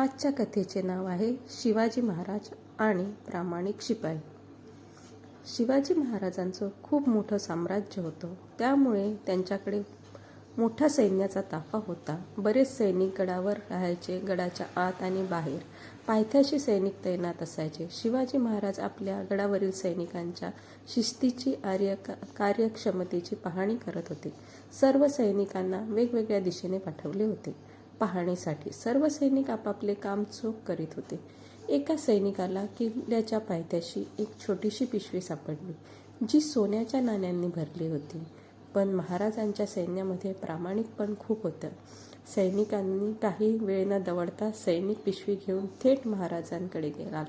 आजच्या कथेचे नाव आहे शिवाजी महाराज आणि प्रामाणिक शिपाई. शिवाजी महाराजांचं खूप मोठं साम्राज्य होतं. त्यामुळे त्यांच्याकडे मोठ्या सैन्याचा ताफा होता. बरेच सैनिक गडावर राहायचे गडाच्या आत आणि बाहेर. पायथ्याशी सैनिक तैनात असायचे. शिवाजी महाराज आपल्या गडावरील सैनिकांच्या शिस्तीची आर्य कार्यक्षमतेची पाहणी करत होते. सर्व सैनिकांना वेगवेगळ्या दिशेने पाठवले होते. पाहणीसाठी सर्व सैनिक आपापले काम चोख करीत होते. एका सैनिकाला किल्ल्याच्या पायथ्याशी एक छोटीशी पिशवी सापडली जी सोन्याच्या नाण्यांनी भरली होती. पण महाराजांच्या सैन्यामध्ये प्रामाणिकपण खूप होतं. सैनिकांनी काही वेळ न दवडता सैनिक पिशवी घेऊन थेट महाराजांकडे गेला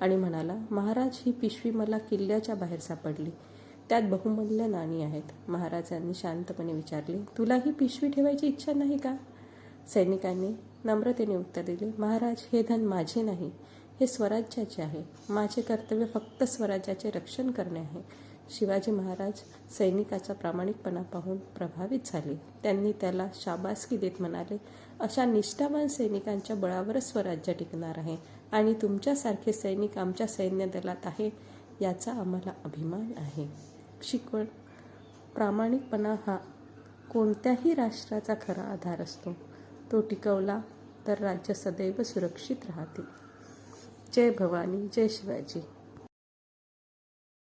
आणि म्हणाला महाराज ही पिशवी मला किल्ल्याच्या बाहेर सापडली. त्यात बहुमूल्य नाणी आहेत. महाराजांनी शांतपणे विचारले तुला ही पिशवी ठेवायची इच्छा नाही का? सैनिकांनी नम्रतेने उत्तर दिले महाराज हे धन माझे नाही. हे स्वराज्याचे आहे. माझे कर्तव्य फक्त स्वराज्याचे रक्षण करणे आहे. शिवाजी महाराज सैनिकाचा प्रामाणिकपणा पाहून प्रभावित झाले. त्यांनी त्याला शाबासकी देत म्हणाले अशा निष्ठावान सैनिकांच्या बळावरच स्वराज्य टिकणार आहे आणि तुमच्यासारखे सैनिक आमच्या सैन्य दलात आहे याचा आम्हाला अभिमान आहे. शिकवण. प्रामाणिकपणा हा कोणत्याही राष्ट्राचा खरा आधार असतो. तो टिकवला तर राज्य सदैव सुरक्षित राहते. जय भवानी जय शिवाजी.